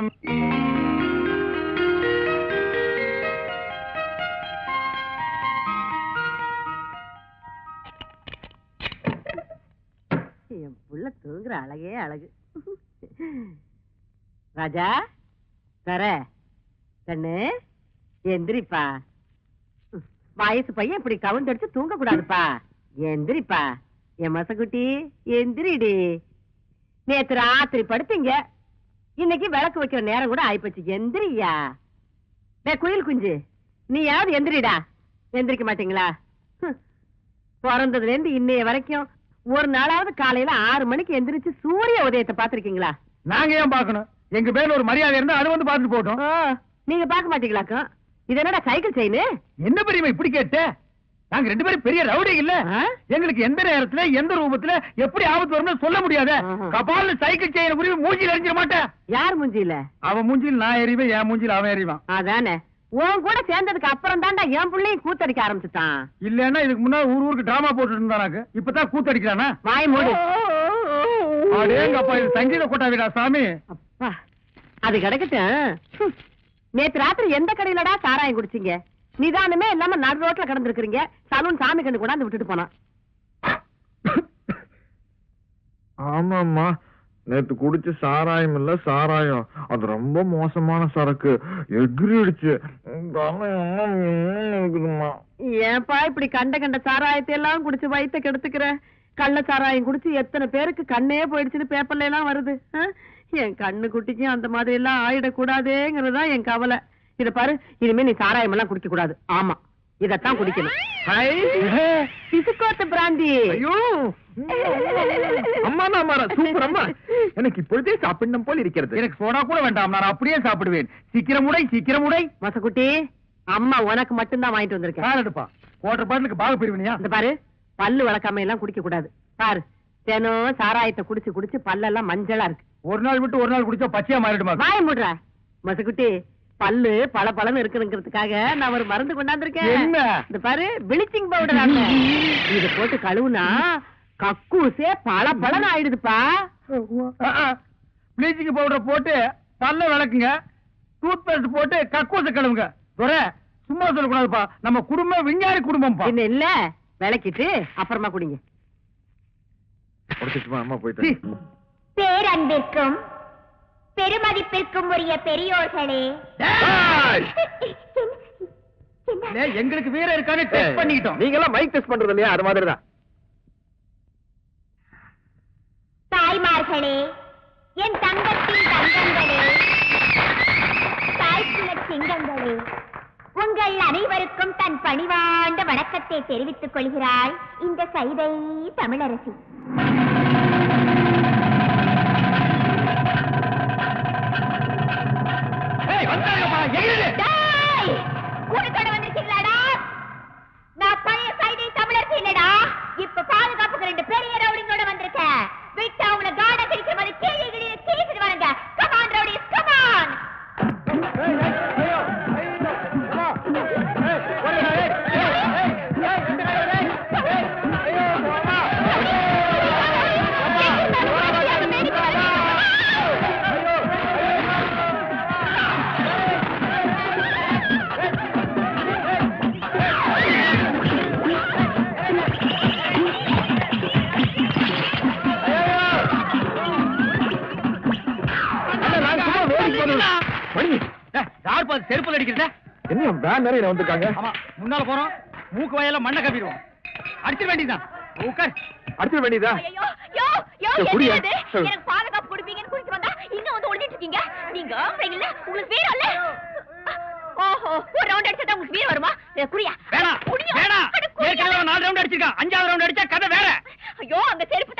நாம் என் புள்ள தூங்குற அழகே அழகு. ராஜா தர கண்ணு எந்திரிப்பா. வயசு பையன் இப்படி கவுந்தடிச்சு தூங்க கூடாதுப்பா எந்திரிப்பா. என் மசக்குட்டி எந்திரிடி. நேத்து ராத்திரி படுத்தீங்க. இன்னைக்கு விளக்கு வைக்கிற நேரம் கூட ஆயிப்போச்சு. எந்திரியா? டே குயில் குஞ்சு நீயாவது எந்திரிடா. எந்திரிக்க மாட்டீங்களா. பிறந்ததுல இருந்து இன்னைய வரைக்கும் ஒரு நாளாவது காலையில ஆறு மணிக்கு எந்திரிச்சு சூரிய உதயத்தை பாத்திருக்கீங்களா நாங்க ஏன் பார்க்கணும்? எங்க பேர்ல ஒரு மரியாதை இருந்தா அது வந்து பார்த்துட்டு போட்டோம் நீங்க பார்க்க மாட்டீங்களாக்கும்? இது என்னடா சைக்கிள் செயின் என்ன பெரியமா இப்படி கேட்ட? நாங்க ரெண்டு பேரும் பெரிய ரவுடி இல்ல. எங்களுக்கு எந்த நேரத்துல எந்த ரூபத்துல எப்படி ஆபத்து வரும்னு சொல்ல முடியாத. ஆஹா. கபால்னு சைக்கிள் செய்யற குறிப்பு மூஞ்சில எரிஞ்சிட மாட்டேன். யார் மூஞ்சில அவன் மூஞ்சில் நான் எறிவேன் என் மூஞ்சில் அவன் எறிவான் அதானே. உன் கூட சேர்ந்ததுக்கு அப்புறம் தான்டா என் பிள்ளையும் கூத்தடிக்க ஆரம்பிச்சுட்டான். இல்லன்னா இதுக்கு முன்னாடி ஊர் ஊருக்கு டிராமா போட்டு இருந்தானாக்கு இப்பதான் கூத்தடிக்கிறானா? வாய் மூடு. அடேங்கப்பா இது சங்கீத கொட்டாவிடா சாமி. அப்பா அது கிடக்கட்டும். நேத்து ராத்திரி எந்த கடையிலடா சாராயம் குடிச்சீங்க? நிதானமே இல்லாம நடு ரோட்ல கிடந்திருக்கிறீங்க. சலூன் சாமி கண்டு கொண்டாந்து விட்டுட்டு போனான் ஆமாம்மா. நேத்து குடிச்ச சாராயம் இல்ல சாராயம். அது ரொம்ப மோசமான சரக்கு. எகிரிடுச்சு ஏன்பா இப்படி கண்ட கண்ட சாராயத்தை எல்லாம் குடிச்சு வயித்த கெடுத்துக்கிற? கள்ள சாராயம் குடிச்சு எத்தனை பேருக்கு கண்ணே போயிடுச்சுன்னு பேப்பர்ல எல்லாம் வருது? என் கண்ணு குட்டிக்கும் அந்த மாதிரி எல்லாம் ஆயிடக்கூடாதேங்கிறதா என் கவலை. இத பாரு இனிமே நீ சாராயம் எல்லாம் குடிக்க கூடாது ஆமா இதத்தான் குடிக்கணும். பிசுக்கோத்து பிராந்தி. ஐயோ. அம்மா நான் சூப்பர் அம்மா. எனக்கு இப்பொழுதே சாப்பிடணும் போல் இருக்கிறது. எனக்கு சோடா கூட வேண்டாம். நான் அப்படியே சாப்பிடுவேன். சீக்கிரம் உடை சீக்கிரம் உடை. மசக்குட்டி அம்மா உனக்கு மட்டும்தான் வாங்கிட்டு வந்திருக்கேன். கால் எடுப்பா. குவார்டர் பாட்டிலுக்கு பாக பிரிவினியா? இந்த பாரு பல்லு வளர்க்காம எல்லாம் குடிக்க கூடாது பாரு தினம் சாராயத்தை குடிச்சு குடிச்சு பல்லெல்லாம் மஞ்சளா இருக்கு. ஒரு நாள் விட்டு ஒரு நாள் குடிச்சா பச்சையா மாறிடுமா? வாய முடுற. மசுக்குட்டி பல்லு பல பலன்னு இருக்குங்கிறதுக்காக நான் ஒரு மருந்து கொண்டாந்துருக்கேன். என்ன? இந்த பாரு பிளீச்சிங் பவுடர் இது போட்டு கழுவுனா கக்கூசே பல பலன்னு ஆயிடுதுப்பா. ப்ளீச்சிங் பவுடர் போட்டு பல்ல விளக்குங்க. டூத் பேஸ்ட் போட்டு கக்கூச கழுவுங்க. துரை சும்மா சொல்லக்கூடாதுப்பா. நம்ம குடும்பம் விஞ்ஞானி குடும்பம்ப்பா. என்ன? இல்ல விளக்கிட்டு அப்புறமா குடிங்க. பேரன்பிற்கும் பெருமதிப்பிற்கும் உரிய பெரியோர்களே எங்களுக்கு வீரம் இருக்கான்னு டெஸ்ட் பண்ணிக்கிட்டோம். நீங்க எல்லாம் மைக் டெஸ்ட் பண்றது இல்லையா? அது மாதிரி தான் தாய்மார்களே என் தங்கத்தின் தங்கங்களே தாய்க்குல சிங்கங்களே உங்கள் அனைவருக்கும் தன் பணிவாண்ட வணக்கத்தை தெரிவித்துக் கொள்கிறாள் இந்த சைதை தமிழரசி. வந்தாங்கப்பா, எகிரு. வந்திருக்கீங்களாடா? நான் பழைய சைதை தமிழரசி இல்லடா. இப்ப பாதுகாப்புக்கு ரெண்டு பெரிய ஏய், யார் பாத்து செருப்புல அடிக்கிறத? என்ன வேன் நிறைய வந்திருக்காங்க? ஆமா முன்னால போறோம் மூக்கு வயல்ல மண்ணை கப்பிடுவோம் அடிச்சிட வேண்டியதுதான். உட்கார். அடிச்சிட வேண்டியதா? ஐயோ, யோ, யோ. எனக்கு பாதுகாப்பு கொடுப்பீங்கன்னு குளிச்சு வந்தா இன்னும் வந்து ஒளிஞ்சிட்டு இருக்கீங்க? நீங்க ஆம்பளைங்கல்ல, உங்களுக்கு வீரம் இல்ல? ஓஹோ ஒரு ரவுண்ட் அடிச்சா உங்களுக்கு வீரம் வருமா? குடியா. வேணாம். குடியா வேணாம். அட, குடியா. ஏற்கனவே நாலு ரவுண்ட் அடிச்சிருக்கான். அஞ்சாவது ரவுண்ட் அடிச்சா கதை வேற. ஐயோ அந்த செருப்பு